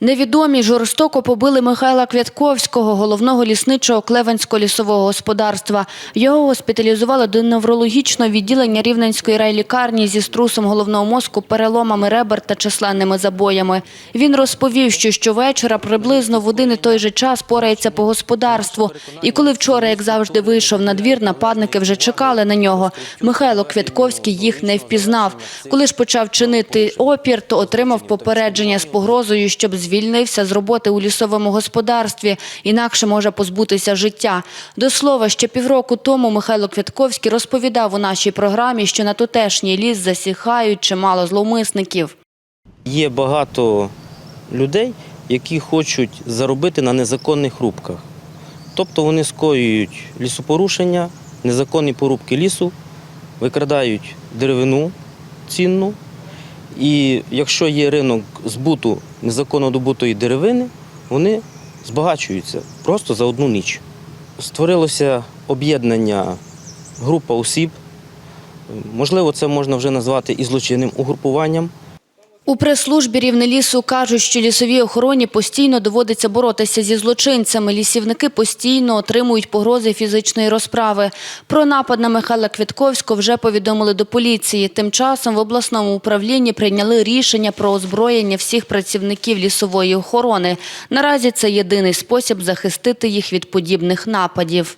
Невідомі жорстоко побили Михайла Квятковського, головного лісничого Клевенського лісового господарства. Його госпіталізували до неврологічного відділення Рівненської райлікарні зі струсом головного мозку, переломами ребер та численними забоями. Він розповів, що щовечора приблизно в один і той же час порається по господарству. І коли вчора, як завжди, вийшов на двір, нападники вже чекали на нього. Михайло Квятковський їх не впізнав. Коли ж почав чинити опір, то отримав попередження з погрозою, щоб звільнився з роботи у лісовому господарстві, інакше може позбутися життя. До слова, ще півроку тому Михайло Квятковський розповідав у нашій програмі, що на тутешній ліс засіхають чимало зловмисників. Є багато людей, які хочуть заробити на незаконних рубках. Тобто вони скоюють лісопорушення, незаконні порубки лісу, викрадають деревину цінну. І якщо є ринок збуту незаконно добутої деревини, вони збагачуються просто за одну ніч. Створилося об'єднання, група осіб. Можливо, це можна вже назвати і злочинним угрупуванням. У прес-службі Рівнелісу кажуть, що лісовій охороні постійно доводиться боротися зі злочинцями. Лісівники постійно отримують погрози фізичної розправи. Про напад на Михайла Квітковського вже повідомили до поліції. Тим часом в обласному управлінні прийняли рішення про озброєння всіх працівників лісової охорони. Наразі це єдиний спосіб захистити їх від подібних нападів.